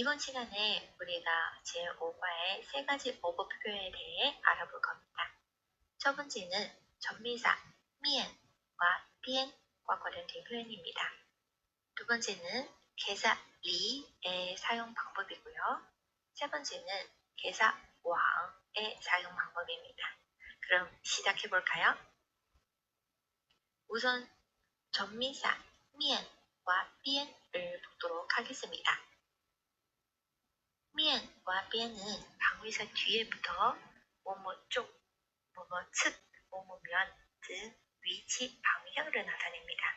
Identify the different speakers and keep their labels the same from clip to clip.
Speaker 1: 이번 시간에 우리가 제5과의 세 가지 어법 표현에 대해 알아볼 겁니다. 첫 번째는 전미사 미엔과 비엔과 관련된 표현입니다. 두 번째는 개사 리의 사용 방법이고요. 세 번째는 개사 왕의 사용 방법입니다. 그럼 시작해 볼까요? 우선 전미사 미엔과 비엔을 보도록 하겠습니다. 면과 변은 방위사 뒤에부터 뭐뭐 쪽, 뭐뭐 측, 뭐뭐 면 등 위치, 방향을 나타냅니다.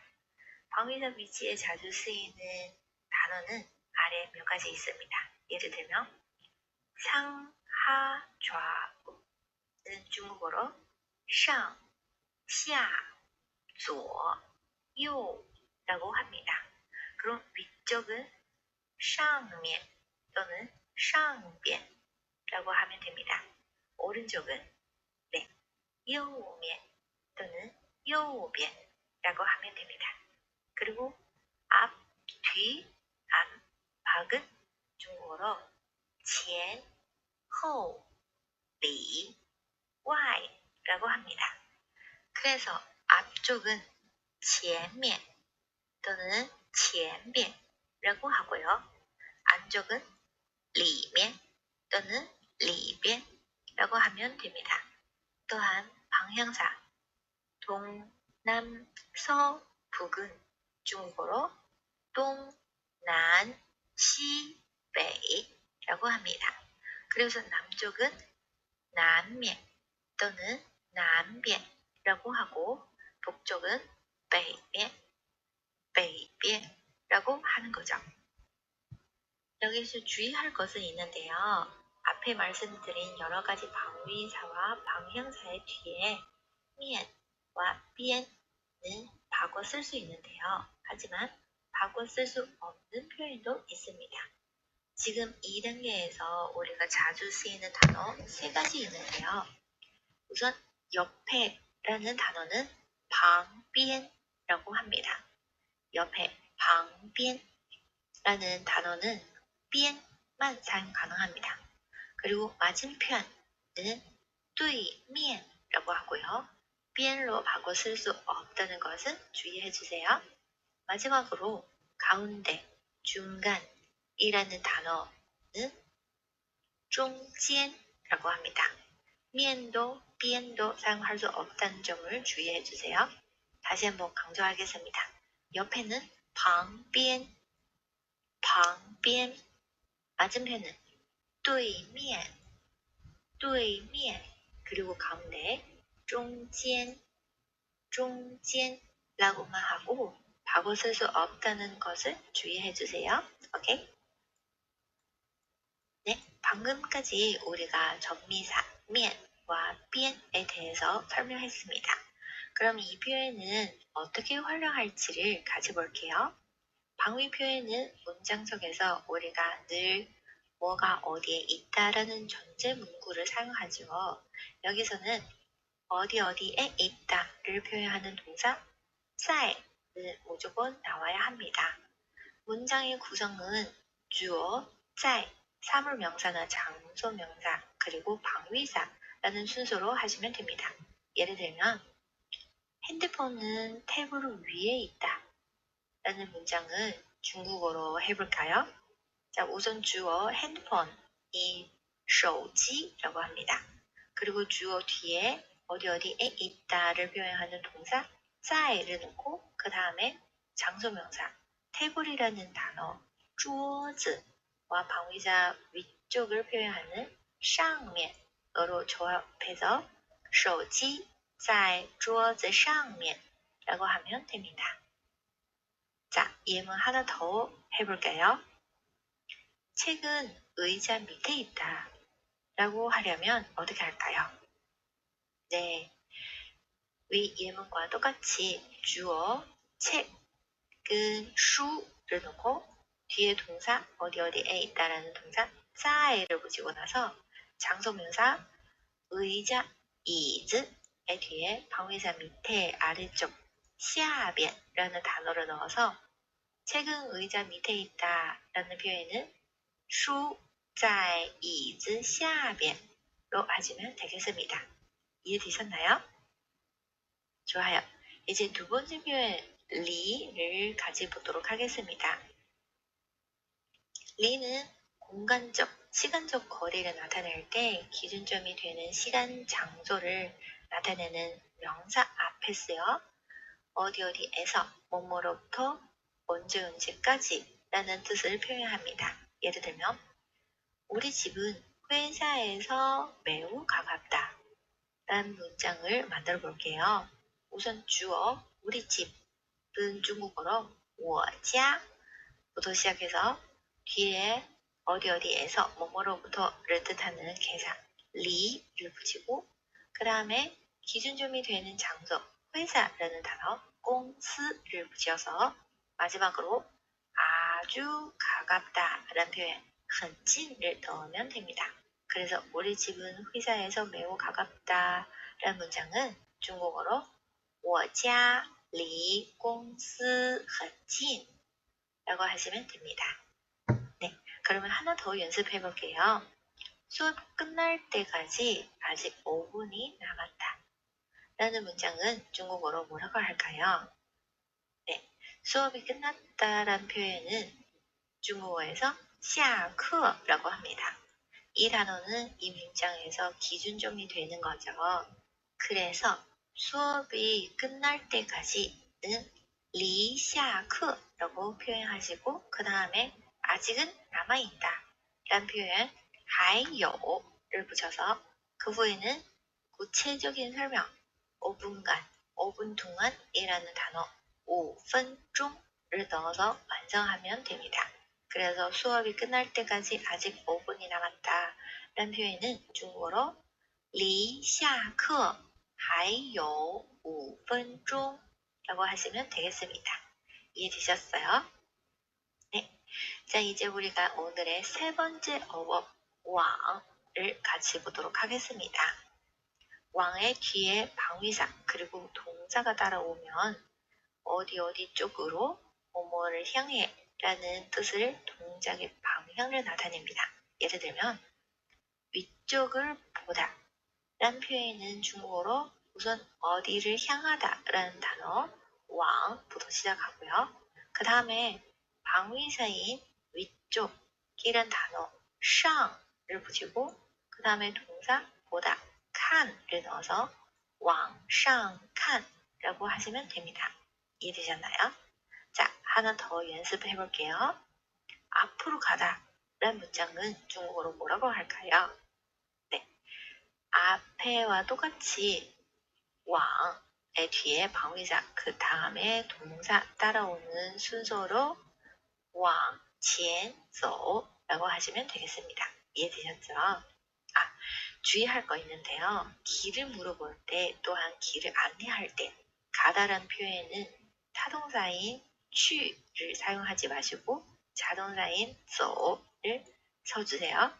Speaker 1: 방위사 위치에 자주 쓰이는 단어는 아래 몇 가지 있습니다. 예를 들면 상, 하, 좌우는 중국어로 상, 하, 左,右라고 합니다. 그럼 위쪽은 상면 또는 上边라고 하면 됩니다. 오른쪽은 네, 右面 또는 右边라고 하면 됩니다. 그리고 앞, 뒤, 안, 박은 중국어로 前, 后, 里, 外라고 합니다. 그래서 앞쪽은 前面 또는 前边라고 하고요. 안쪽은 里面 또는 里边라고 하면 됩니다. 또한 방향사 동, 남, 서, 북은 중국어로 동, 난, 시, 베이라고 합니다. 그래서 남쪽은 남면 또는 남변이라고 하고 북쪽은 베이변, 베이변이라고 하는 거죠. 여기서 주의할 것은 있는데요. 앞에 말씀드린 여러 가지 방위사와 방향사의 뒤에 미엔과 비엔은 바꿔 쓸 수 있는데요. 하지만 바꿔 쓸 수 없는 표현도 있습니다. 지금 이 단계에서 우리가 자주 쓰이는 단어 세 가지 있는데요. 우선 옆에라는 단어는 방비엔라고 합니다. 옆에 방비엔라는 단어는 비엔만 사용 가능합니다. 그리고 맞은편은 对面라고 하고요. 비엔로 바꿔 쓸 수 없다는 것은 주의해 주세요. 마지막으로 가운데, 중간이라는 단어는 中间라고 합니다. 미엔도, 비엔도 사용할 수 없다는 점을 주의해 주세요. 다시 한번 강조하겠습니다. 옆에는 旁边, 旁边 맞은편은 뚜이면, 뚜이면 그리고 가운데 중간, 중간라고만 하고 바꿔 쓸 수 없다는 것을 주의해 주세요. 오케이? 네, 방금까지 우리가 전미사 면과 변에 대해서 설명했습니다. 그럼 이 표현은 어떻게 활용할지를 같이 볼게요. 방위 표현은 문장 속에서 우리가 늘 뭐가 어디에 있다라는 전제 문구를 사용하죠. 여기서는 어디 어디에 있다를 표현하는 동사 在는 무조건 나와야 합니다. 문장의 구성은 주어, 在, 사물명사나 장소명사, 그리고 방위사라는 순서로 하시면 됩니다. 예를 들면 핸드폰은 테이블 위에 있다. 라는 문장을 중국어로 해볼까요? 자, 우선 주어 핸드폰이 手机라고 합니다. 그리고 주어 뒤에 어디 어디에 있다를 표현하는 동사 在를 넣고 그 다음에 장소명사 테이블이라는 단어 桌子와 방위자 위쪽을 표현하는 上面으로 조합해서 手机在桌子上面라고 하면 됩니다. 자, 예문 하나 더 해볼까요? 책은 의자 밑에 있다. 라고 하려면 어떻게 할까요? 네. 위 예문과 똑같이 주어, 책은 슈를 넣고 뒤에 동사 어디 어디에 있다라는 동사 在를 붙이고 나서 장소명사 의자, 이즈의 뒤에 방위사 밑에 아래쪽 下边라는 단어를 넣어서 책은 의자 밑에 있다 라는 표현은 书在椅子下边로 하시면 되겠습니다. 이해되셨나요? 좋아요. 이제 두 번째 표현 리를 가져보도록 하겠습니다. 리는 공간적, 시간적 거리를 나타낼 때 기준점이 되는 시간, 장소를 나타내는 명사 앞에 쓰여 어디 어디에서 뭐뭐로부터 언제 언제까지 라는 뜻을 표현합니다. 예를 들면 우리 집은 회사에서 매우 가깝다 라는 문장을 만들어 볼게요. 우선 주어 우리 집은 중국어로 我家부터 시작해서 뒤에 어디 어디에서 뭐뭐로부터를 뜻하는 계산 리를 붙이고 그 다음에 기준점이 되는 장소 회사라는 단어 공스를 붙여서 마지막으로 아주 가깝다 라는 표현 很近을 넣으면 됩니다. 그래서 우리 집은 회사에서 매우 가깝다 라는 문장은 중국어로 我家离公司很近 라고 하시면 됩니다. 네, 그러면 하나 더 연습해 볼게요. 수업 끝날 때까지 아직 5분이 남았다. 라는 문장은 중국어로 뭐라고 할까요? 네, 수업이 끝났다란 표현은 중국어에서 下课라고 합니다. 이 단어는 이 문장에서 기준점이 되는 거죠. 그래서 수업이 끝날 때까지는 리샤크라고 표현하시고 그 다음에 아직은 남아있다 라는 표현 하이요를 붙여서 그 후에는 구체적인 설명 5분간, 5분 동안이라는 단어 5分钟를 넣어서 완성하면 됩니다. 그래서 수업이 끝날 때까지 아직 5분이 남았다 라는 표현은 중국어로 离下课还有5分钟 라고 하시면 되겠습니다. 이해되셨어요? 네. 자, 이제 우리가 오늘의 세 번째 어법 왕을 같이 보도록 하겠습니다. 왕의 뒤에 방위사 그리고 동사가 따라오면 어디 어디 쪽으로 뭐뭐를 향해 라는 뜻을 동작의 방향을 나타냅니다. 예를 들면 위쪽을 보다 라는 표현은 중국어로 우선 어디를 향하다 라는 단어 왕부터 시작하고요. 그 다음에 방위사인 위쪽이란 단어 샹을 붙이고 그 다음에 동사 보다 칸을 넣어서 왕상칸이라고 하시면 됩니다. 이해되셨나요? 자, 하나 더 연습해 볼게요. 앞으로 가다 라는 문장은 중국어로 뭐라고 할까요? 네, 앞에와 똑같이 왕의 뒤에 방위자, 그 다음에 동사 따라오는 순서로 왕, 젠, 쏘라고 하시면 되겠습니다. 이해되셨죠? 아, 주의할 거 있는데요. 길을 물어볼 때 또한 길을 안내할 때 가다란 표현은 타동사인 취를 사용하지 마시고 자동사인 so를 써주세요.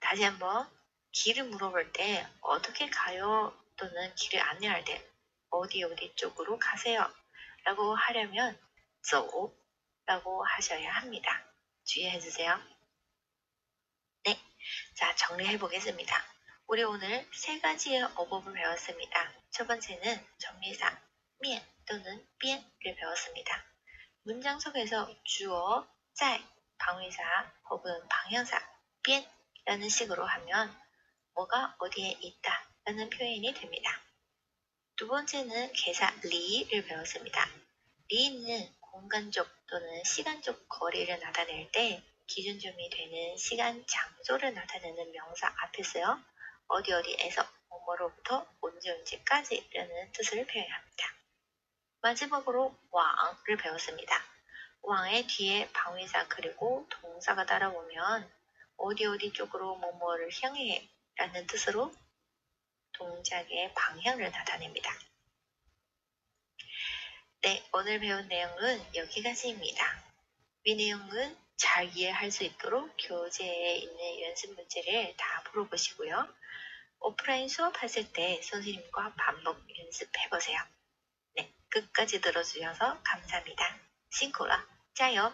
Speaker 1: 다시 한번 길을 물어볼 때 어떻게 가요 또는 길을 안내할 때 어디 어디 쪽으로 가세요 라고 하려면 so 라고 하셔야 합니다. 주의해 주세요. 네, 자 정리해 보겠습니다. 우리 오늘 세 가지의 어법을 배웠습니다. 첫 번째는 정리사, 면 또는 삐엔을 배웠습니다. 문장 속에서 주어, 짤, 방위사 혹은 방향사, 삐엔라는 식으로 하면 뭐가 어디에 있다 라는 표현이 됩니다. 두 번째는 개사 리를 배웠습니다. 리는 공간적 또는 시간적 거리를 나타낼 때 기준점이 되는 시간, 장소를 나타내는 명사 앞에 서요. 어디 어디에서 뭐뭐로부터 언제 언제까지라는 뜻을 표현합니다. 마지막으로 왕을 배웠습니다. 왕의 뒤에 방위사 그리고 동사가 따라오면 어디 어디 쪽으로 뭐뭐를 향해 라는 뜻으로 동작의 방향을 나타냅니다. 네, 오늘 배운 내용은 여기까지입니다. 이 내용은 잘 이해할 수 있도록 교재에 있는 연습 문제를 다 풀어보시고요. 오프라인 수업하실 때 선생님과 반복 연습해보세요. 끝까지 들어주셔서 감사합니다. 싱코라, 짜요!